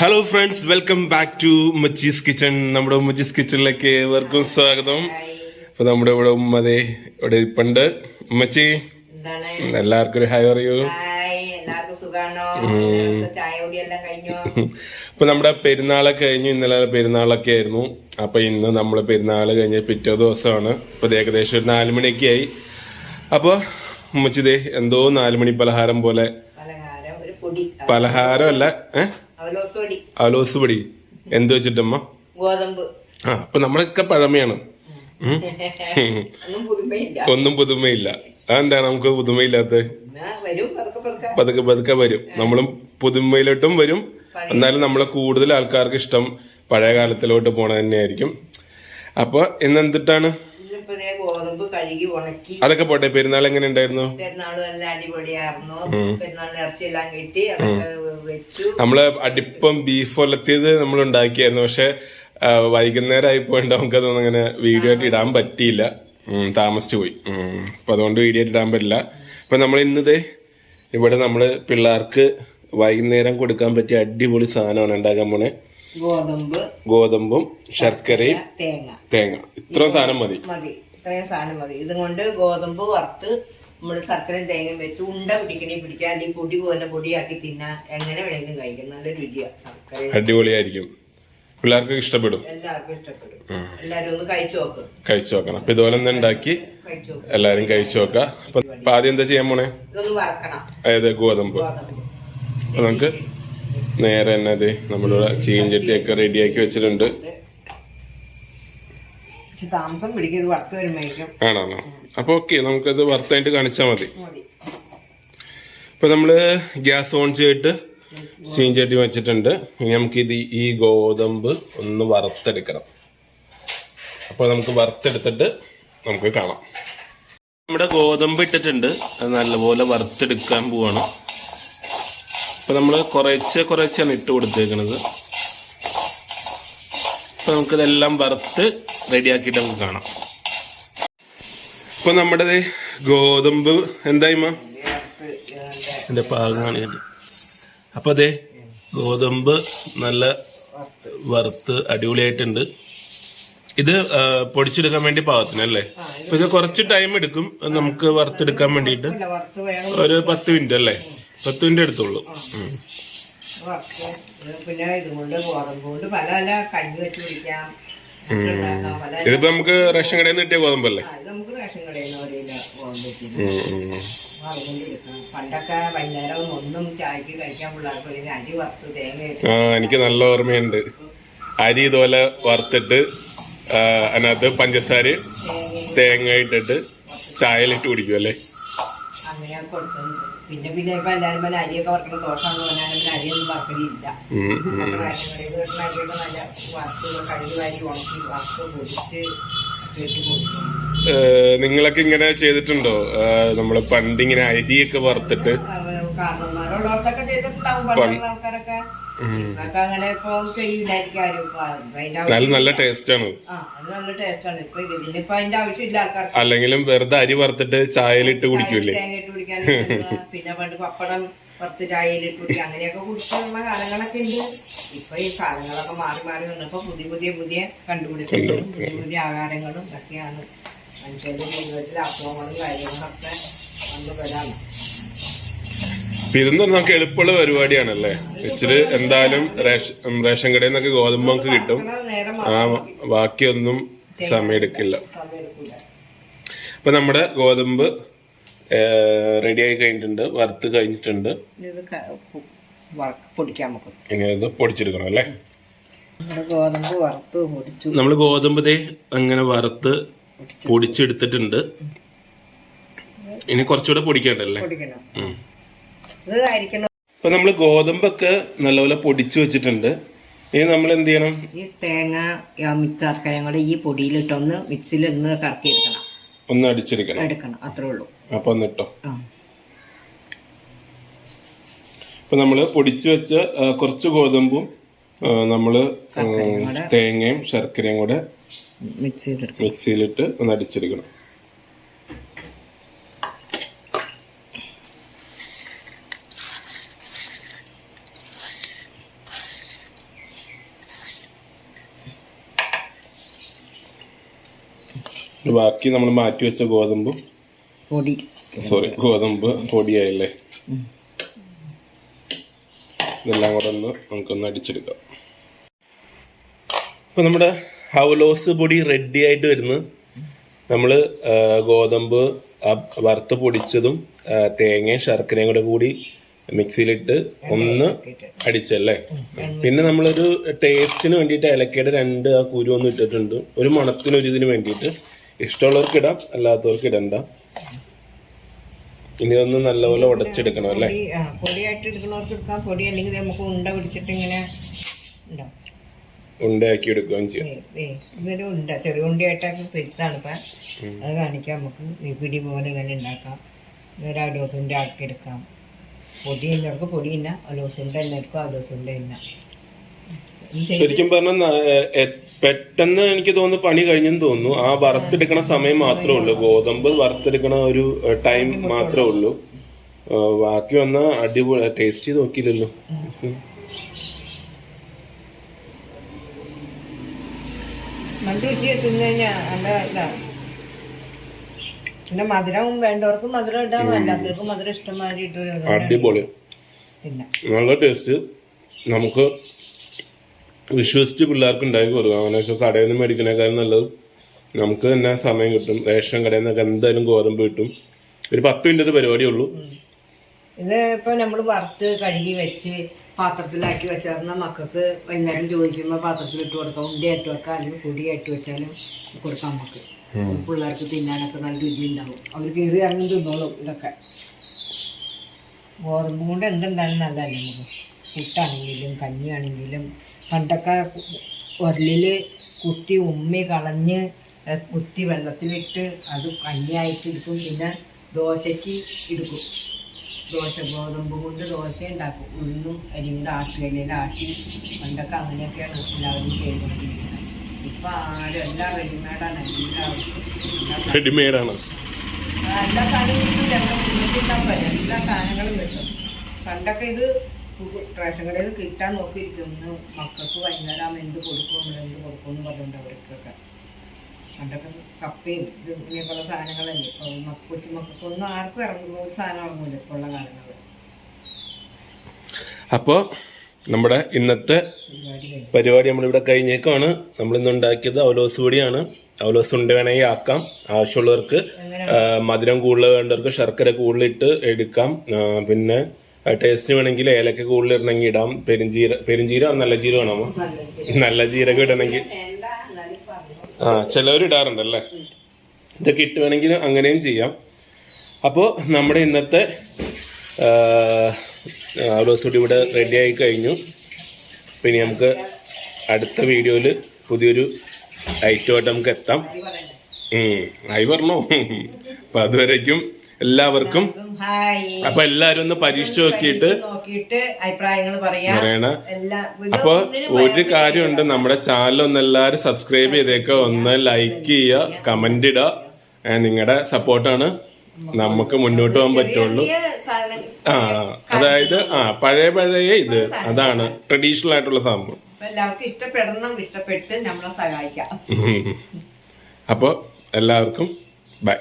Hello friends welcome back to മച്ചീസ് kitchen നമ്മുടെ ഉമ്മച്ചീസ് കിച്ചണിലേക്ക് ഏവർക്കും സ്വാഗതം. അപ്പൊ നമ്മുടെ ഇവിടെ ഉമ്മതെ ഇവിടെ ഇപ്പണ്ട് ഉമ്മച്ചി എല്ലാവർക്കും ഒരു ഹായ് പറയൂ. അപ്പൊ നമ്മുടെ പെരുന്നാളൊക്കെ കഴിഞ്ഞു. ഇന്നലെ പെരുന്നാളൊക്കെ ആയിരുന്നു. അപ്പൊ ഇന്ന് നമ്മൾ പെരുന്നാൾ കഴിഞ്ഞ പിറ്റേ ദിവസമാണ്. ഇപ്പൊ ഏകദേശം ഒരു നാലുമണിയൊക്കെ ആയി അപ്പൊ ഉമ്മച്ചിതേ എന്തോ നാലുമണി പലഹാരം പോലെ. പലഹാരം അല്ല ഏഹ് അവലോസൊടി ആലോസ് പൊടി എന്ത് വെച്ചിട്ടമ്മ? ഗോതമ്പ്. ആ അപ്പൊ നമ്മളൊക്കെ പഴമയാണ്. ഒന്നും പുതുമയില്ല. അതെന്താണ് നമുക്ക് പുതുമയില്ലാത്ത പതുക്കെ പതുക്കെ. വരും. നമ്മളും പുതുമയിലോട്ടും വരും. എന്നാലും നമ്മളെ കൂടുതൽ ആൾക്കാർക്ക് ഇഷ്ടം പഴയ കാലത്തിലോട്ട് പോണ തന്നെയായിരിക്കും. അപ്പൊ ഇന്ന് എന്തിട്ടാണ്? ഇന്നിപ്പോ ദേ ഗോതമ്പ് കഴുകി ഉണക്കി. അതൊക്കെ പോട്ടെ പെരുന്നാൾ എങ്ങനെ ഉണ്ടായിരുന്നു? പെരുന്നാൾ നല്ല അടിപൊളിയായിരുന്നു. പെരുന്നാൾ ഇറച്ചിയെല്ലാം കിട്ടി അതൊക്കെ വെച്ചു. നമ്മൾ അടിപ്പം ബീഫ് ഒലത്തിയത് നമ്മൾ ഉണ്ടാക്കിയായിരുന്നു. പക്ഷെ വൈകുന്നേരം ആയി പോയിട്ട് നമുക്കതൊന്നും അങ്ങനെ വീഡിയോ ആയിട്ട് ഇടാൻ പറ്റിയില്ല. താമസിച്ചു പോയി. അപ്പൊ അതുകൊണ്ട് വീഡിയോ ആയിട്ട് ഇടാൻ പറ്റില്ല. അപ്പൊ നമ്മൾ ഇന്നത് ഇവിടെ നമ്മൾ പിള്ളേർക്ക് വൈകുന്നേരം കൊടുക്കാൻ പറ്റിയ അടിപൊളി സാധനമാണ് ഉണ്ടാക്കാൻ പോണേ. ഗോതമ്പ്. ഗോതമ്പും ശർക്കരയും തേങ്ങ. തേങ്ങ. ഇത്രയും സാധനം മതി. മതി. ഇത്രയും സാധനം മതി. ഇതും കൊണ്ട് ഗോതമ്പ് വറുത്ത് നമ്മൾ ശർക്കരയും തേങ്ങയും വെച്ച് ഉണ്ട പിടിക്കണേ പിടിക്കാം അല്ലെങ്കിൽ പൊടി പോലെ പൊടിയാക്കി തിന്നാൻ എങ്ങനെ വേണമെങ്കിലും കഴിക്കാം. നല്ല രുചിയാണ് ശർക്കര. അടിപൊളിയായിരിക്കും. പിള്ളേർക്ക് ഇഷ്ടപ്പെടും. എല്ലാവർക്കും ഇഷ്ടപ്പെടും. എല്ലാരും ഒന്ന് കഴിച്ചു നോക്കും. കഴിച്ചു നോക്കണം. അപ്പൊ ഇതുപോലെ ഒന്ന് ഉണ്ടാക്കി എല്ലാരും കഴിച്ചു നോക്കാം. അപ്പൊ ആദ്യം എന്താ ചെയ്യാൻ പോണേ? അതായത് ഗോതമ്പ്. അപ്പൊ നമുക്ക് നേരെ തന്നെ അതെ നമ്മളിവിടെ ചീഞ്ചട്ടിയൊക്കെ റെഡിയാക്കി വെച്ചിട്ടുണ്ട്. താമസം പിടിക്കും ഇത് വറുത്ത് വരുമ്പോഴേക്കും. ആണോ? അപ്പൊ ഓക്കെ നമുക്കത് വറുത്തായിട്ട് കാണിച്ചാൽ മതി. ഇപ്പൊ നമ്മൾ ഗ്യാസ് ഓൺ ചെയ്തിട്ട് ചീഞ്ചട്ടി വെച്ചിട്ടുണ്ട്. ഇനി നമുക്ക് ഇത് ഈ ഗോതമ്പ് ഒന്ന് വറുത്തെടുക്കണം. അപ്പൊ നമുക്ക് വറുത്തെടുത്തിട്ട് നമുക്ക് കാണാം. നമ്മുടെ ഗോതമ്പ് ഇട്ടിട്ടുണ്ട്. അത് നല്ലപോലെ വറുത്തെടുക്കാൻ പോവാണ്. അപ്പൊ നമ്മൾ കുറേശ്ശെ കുറേശ്ശെയാണ് ഇട്ട് കൊടുത്തേക്കണത്. അപ്പൊ നമുക്കിതെല്ലാം വറുത്ത് റെഡിയാക്കിയിട്ട് നമുക്ക് കാണാം. ഇപ്പൊ നമ്മുടെ ഗോതമ്പ് എന്തായിമ്മ എന്റെ പാകമാണ് അപ്പൊ അതെ ഗോതമ്പ് നല്ല വറുത്ത് അടിപൊളിയായിട്ടുണ്ട്. ഇത് പൊടിച്ചെടുക്കാൻ വേണ്ടി പാകത്തിന് അല്ലേ? അപ്പൊ ഇത് കുറച്ച് ടൈം എടുക്കും. നമുക്ക് വറുത്തെടുക്കാൻ വേണ്ടിയിട്ട് അല്ല വറുത്ത് വേണം ഒരു പത്ത് മിനിറ്റ് അല്ലേ? പത്ത് മിനിറ്റ് എടുത്തുള്ളൂ. പിന്നെ ഇതുകൊണ്ട് ഗോതമ്പ് കൊണ്ട് പല പല കഞ്ഞി വെച്ച് കുടിക്കാം. ഇതിപ്പോ നമുക്ക് റേഷൻ കടയിൽ നിന്ന് കിട്ടിയ ഗോതമ്പല്ലേ? ആ, ഇത് നമുക്ക് റേഷൻ കടയിൽ നിന്ന് ഒരു കിലോ ഗോതമ്പ് കിട്ടും ഉം, ഉം. വറുകൊണ്ടിരിക്കണം പണ്ടൊക്കെ വൈകുന്നേരം ഒന്നും ചായക്ക് കഴിക്കാൻ പിള്ളേർക്ക് ഒരു അരി വറുത്ത് തേങ്ങ ഇട്ട് ആ എനിക്ക് നല്ല ഓർമ്മയുണ്ട്. അരി ഇതുപോലെ വറുത്തിട്ട് അതിനകത്ത് പഞ്ചസാര തേങ്ങ ഇട്ടിട്ട് ചായയിലിട്ട് കുടിക്കും അല്ലേ? അങ്ങനെ പിന്നെ പിന്നെ ഇപ്പൊ എല്ലാരും പല അരിയൊക്കെ വറക്കുന്ന ദോഷമാണെന്ന് പറഞ്ഞാലും പിന്നെ അരിയൊന്നും വറക്കലില്ല. ഉം, ഉം. അപ്പൊ റേഷൻ കടയിൽ നിന്ന് കിട്ടുന്ന അരിയൊക്കെ നല്ല വറുത്ത് കഴുകി വാരി ഉണക്കി വറുത്ത് പൊടിച്ച് ഇട്ട് കൊടുക്കണം നിങ്ങളൊക്കെ ഇങ്ങനെ ചെയ്തിട്ടുണ്ടോ? നമ്മൾ നമ്മൾ പണ്ട് ഇങ്ങനെ അരിയൊക്കെ വറുത്തിട്ട് കാരണന്മാരുള്ളവർക്കൊക്കെ ചെയ്തിട്ടുണ്ടാവും. ആൾക്കാരൊക്കെ ഇപ്പൊക്കെ അങ്ങനെ ഇപ്പൊ ചെയ്യില്ലായിരിക്കും ആരും ഇപ്പൊ. അതിന്റെ ആവശ്യം- നല്ല നല്ല ടേസ്റ്റ് ആണ് ആ അത് നല്ല ടേസ്റ്റാണ്. ഇപ്പൊ ഇതിനിപ്പോ അതിന്റെ ആവശ്യമില്ല ആൾക്കാർക്ക്. അല്ലെങ്കിലും വെറുതെ അരി വറുത്തിട്ട് ചായയിലിട്ട് കുടിക്കൂലേ തേങ്ങ ഇട്ട് കുടിക്കാൻ പിന്നെ പണ്ട് പപ്പടം പത്ത് ചായയിലിട്ട് കുടിക്കുക അങ്ങനെയൊക്കെ കുടിച്ചിട്ടുള്ള കാലങ്ങളൊക്കെ ഉണ്ട്. ഇപ്പൊ ഈ കാലങ്ങളൊക്കെ മാറി മാറി വന്നപ്പോ പുതിയ പുതിയ പുതിയ കണ്ടുപിടുത്തങ്ങളും പുതിയ പുതിയ ആഹാരങ്ങളും ഒക്കെയാണ് മനുഷ്യന്റെ ജീവിതത്തിൽ അസുഖങ്ങളും കാര്യങ്ങളൊക്കെ വന്നു വരാം അപ്പൊ ഇതെന്ന് പറഞ്ഞാൽ നമുക്ക് എളുപ്പമുള്ള പരിപാടിയാണല്ലേ? ഇച്ചിരി എന്തായാലും റേഷൻ റേഷൻ കടയിൽ നിന്നൊക്കെ ഗോതമ്പ് നമുക്ക് കിട്ടും. ആ ബാക്കിയൊന്നും സമയമെടുക്കില്ല. അപ്പൊ നമ്മുടെ ഗോതമ്പ് റെഡി ആയി കഴിഞ്ഞിട്ടുണ്ട്. വറുത്ത് കഴിഞ്ഞിട്ടുണ്ട്. ഇങ്ങനെ ഇത് പൊടിച്ചെടുക്കണം അല്ലേ? ഗോതമ്പ് വറുത്ത് പൊടിച്ചു. നമ്മൾ ഗോതമ്പ് ദേ അങ്ങനെ വറുത്ത് പൊടിച്ചെടുത്തിട്ടുണ്ട്. ഇനി കുറച്ചുകൂടെ പൊടിക്കണ്ടല്ലേ പൊടിക്കണം. ഇത് അരിക്കണം അപ്പൊ നമ്മൾ ഗോതമ്പൊക്കെ നല്ലപോലെ പൊടിച്ചു വെച്ചിട്ടുണ്ട്. ഇനി നമ്മൾ എന്ത് ചെയ്യണം? ഈ തേങ്ങ ശർക്കരയും കൂടെ ഈ പൊടിയിലിട്ടൊന്ന് മിക്സിയിലൊന്ന് കറക്കി എടുക്കണം. ഒന്ന് അടിച്ചെടുക്കണം. എടുക്കണം അത്രേ ഉള്ളൂ. അപ്പൊ ഒന്നിട്ടോ ആ. അപ്പൊ നമ്മൾ പൊടിച്ചു വെച്ച ആ, കുറച്ച് ഗോതമ്പും ആ, നമ്മൾ ഉം, തേങ്ങയും ശർക്കരയും കൂടെ മിക്സിയിലിട്ട് മിക്സിയിലിട്ട് ഒന്ന് അടിച്ചെടുക്കണം. ബാക്കി നമ്മൾ മാറ്റി വെച്ച ഗോതമ്പ് പൊടി. സോറി ഗോതമ്പ് പൊടിയായില്ലേ? ഇതെല്ലാം കൂടെ ഒന്ന് നമുക്കൊന്ന് അടിച്ചെടുക്കാം. ഇപ്പൊ നമ്മുടെ ഹൗലോസ് പൊടി റെഡി ആയിട്ട് വരുന്നു. നമ്മൾ ഗോതമ്പ് വറുത്ത് പൊടിച്ചതും തേങ്ങയും ശർക്കരയും കൂടെ കൂടി മിക്സിയിലിട്ട് ഒന്ന് അടിച്ചല്ലേ? പിന്നെ നമ്മളൊരു ടേസ്റ്റിന് വേണ്ടിയിട്ട് ഏലക്കയുടെ രണ്ട് ആ കുരു ഒന്ന് ഇട്ടിട്ടുണ്ട്. ഒരു മണത്തിന് ഒരു ഇതിന് വേണ്ടിയിട്ട് ഇഷ്ടമുള്ളവർക്ക് ഇടാം അല്ലാത്തവർക്ക് ഇടണ്ട. ഇനി ഒന്ന് നല്ലപോലെ ഉടച്ചെടുക്കണം അല്ലേ? പൊടിയായിട്ട് എടുക്കുന്നവർക്ക് എടുക്കാം. പൊടി അല്ലെങ്കിൽ നമുക്ക് ഉണ്ട പിടിച്ചിട്ട് ഇങ്ങനെ ഉണ്ടാവും ഉണ്ടയാക്കി എടുക്കുകയും ചെയ്യാം. ഏ, ഏ, ഇതൊരു ഉണ്ട ചെറിയ ഉണ്ടയായിട്ടൊക്കെ പിരിച്ചതാണ് ഇപ്പം. അത് കാണിക്കാം നമുക്ക്. പിടി പോലെ ഇങ്ങനെ ഉണ്ടാക്കാം. ഒരു അലോസുണ്ട ആക്കി എടുക്കാം പൊടി ഇന്നവർക്ക് പൊടി ഇന്ന അലോസുണ്ട എല്ലാവർക്കും അലോസുണ്ട ഇന്ന ശരിക്കും പറഞ്ഞാൽ പെട്ടെന്ന് എനിക്ക് തോന്നുന്നു പണി കഴിഞ്ഞെന്ന് തോന്നുന്നു. ആ വറുത്തെടുക്കണ സമയം മാത്രമേ ഉള്ളൂ. ഗോതമ്പ് വറുത്തെടുക്കണ ഒരു ടൈം മാത്രമേ ഉള്ളൂ. ബാക്കി വന്ന അടിപൊളി ടേസ്റ്റ് ചെയ്ത് നോക്കിയില്ലല്ലോ പിന്നെ മധുരം വേണ്ടവർക്ക് മധുരം ഇടാം അല്ലാത്തവർക്ക് മധുരം ഇഷ്ടമാതിരി അടിപൊളി. നല്ല ടേസ്റ്റ്. നമുക്ക് വിശ്വസിച്ച് പിള്ളേർക്ക് ഉണ്ടാക്കി കൊടുക്കാം. അങ്ങനെ വെച്ചാൽ കടയിൽ നിന്ന് മേടിക്കണേക്കാളും നല്ലത്. നമുക്ക് തന്നെ സമയം കിട്ടും. റേഷൻ കടയിൽ നിന്നൊക്കെ എന്തായാലും ഗോതമ്പ് കിട്ടും. ഒരു പത്ത് മിനിറ്റ് പരിപാടിയുള്ളൂ. ഇത് ഇപ്പൊ നമ്മൾ വറുത്ത് കഴുകി വെച്ച് പാത്രത്തിലാക്കി വെച്ചാൽ മക്കൾക്ക് വൈകുന്നേരം ചോദിക്കുമ്പോൾ പാത്രത്തിൽ ഇട്ട് കൊടുക്കാം. ഉണ്ടയായിട്ട് വെക്കാം. അല്ലെങ്കിൽ പൊടിയായിട്ട് വെച്ചാലും കൊടുക്കാം നമുക്ക്. പിള്ളേർക്ക് തിന്നാനൊക്കെ നല്ല രുചി ഉണ്ടാവും. അവർ കയറി ഇറങ്ങി തിന്നോളും ഇതൊക്കെ. ഗോതമ്പ് കൊണ്ട് എന്തുണ്ടായാലും നല്ലതല്ലേ നമുക്ക്? പുട്ടാണെങ്കിലും കഞ്ഞിയാണെങ്കിലും പണ്ടൊക്കെ ഉരലിൽ കുത്തി ഉമ്മി കളഞ്ഞ് കുത്തി വെള്ളത്തിലിട്ട് അത് കഞ്ഞിയായിട്ട് എടുക്കും പിന്നെ ദോശയ്ക്ക് എടുക്കും ദോശ ഗോതമ്പ് കൊണ്ട് ദോശ ഉണ്ടാക്കും. ഉഴുന്നും അരി കൂടെ ആട്ടി അല്ലെങ്കിൽ ആട്ടി. പണ്ടൊക്കെ അങ്ങനെയൊക്കെയാണ് എല്ലാവരും ചെയ്തുകൊണ്ടിരിക്കുന്നത് ഇപ്പം ആരും എല്ലാം റെഡിമേഡാണ് എല്ലാവർക്കും റെഡിമെയ്ഡാണ് എല്ലാ സാധനങ്ങളും കിട്ടും എല്ലാ സാധനങ്ങളും കിട്ടും. പണ്ടൊക്കെ ഇത് റേഷൻ കടയിൽ നിന്ന് കിട്ടാൻ നോക്കിയിരിക്കുന്നു. മക്കൾക്ക് വൈകുന്നേരം ആകുമ്പോൾ എന്ത് കൊടുക്കും? നമ്മൾ എന്ത് കൊടുക്കും എന്ന് പറഞ്ഞിട്ടുണ്ട് അവർക്കൊക്കെ. പണ്ടൊക്കെ കപ്പയും ഇങ്ങനെയൊക്കെയുള്ള സാധനങ്ങളല്ലേ. ഇപ്പോൾ കൊച്ചു മക്കൾക്കൊന്നും ആർക്കും ഇറങ്ങുന്ന ഒരു സാധനം ഇറങ്ങില്ല ഇപ്പോൾ ഉള്ള കാലങ്ങളിൽ. അപ്പോൾ നമ്മുടെ ഇന്നത്തെ പരിപാടി നമ്മളിവിടെ കഴിഞ്ഞേക്കാണ്. നമ്മൾ ഇന്ന് ഉണ്ടാക്കിയത് അവലോസ് പൊടിയാണ്. അവലോസ് ഉണ്ട് വേണമെങ്കിൽ ആക്കാം. ആവശ്യമുള്ളവർക്ക് മധുരം കൂടുതൽ വേണ്ടവർക്ക് ശർക്കര കൂടുതലിട്ട് എടുക്കാം. പിന്നെ ടേസ്റ്റിന് വേണമെങ്കിൽ ഏലക്ക കൂടുതൽ ഇടണമെങ്കിൽ ഇടാം. പെരിഞ്ചീര പെരിഞ്ചീരം നല്ല ജീരകമാണോ നല്ല നല്ല ജീരകം ഇടണമെങ്കിൽ ആ ചിലവർ ഇടാറുണ്ടല്ലേ? ഇതൊക്കെ ഇട്ട് വേണമെങ്കിൽ അങ്ങനെയും ചെയ്യാം. അപ്പോൾ നമ്മുടെ ഇന്നത്തെ പൊടി ഇവിടെ റെഡി ആയി കഴിഞ്ഞു. പിന്നെ നമുക്ക് അടുത്ത വീഡിയോയിൽ പുതിയൊരു ഐറ്റമായിട്ട് നമുക്ക് എത്താം. ആയി പറഞ്ഞോ. അപ്പൊ അതുവരേക്കും എല്ലാവർക്കും. അപ്പൊ എല്ലാരും ഒന്ന് പരീക്ഷിച്ചു നോക്കിയിട്ട് അഭിപ്രായങ്ങൾ പറയാം. പറയണ. അപ്പൊ ഒരു കാര്യമുണ്ട്. നമ്മുടെ ചാനൽ ഒന്ന് എല്ലാരും സബ്സ്ക്രൈബ് ചെയ്തേക്ക. ഒന്ന് ലൈക്ക് ചെയ്യുക. കമന്റ് ഇടുക. നിങ്ങളുടെ സപ്പോർട്ടാണ് നമുക്ക് മുന്നോട്ട് പോകാൻ പറ്റുള്ളൂ. ആ അതായത് ആ പഴയ പഴയ ഇത്. അതാണ് ട്രഡീഷണൽ ആയിട്ടുള്ള സംഭവം എല്ലാവർക്കും ഇഷ്ടപ്പെടണം ഇഷ്ടപ്പെട്ട് നമ്മളെ സഹായിക്കാം. അപ്പോൾ എല്ലാവർക്കും ബൈ.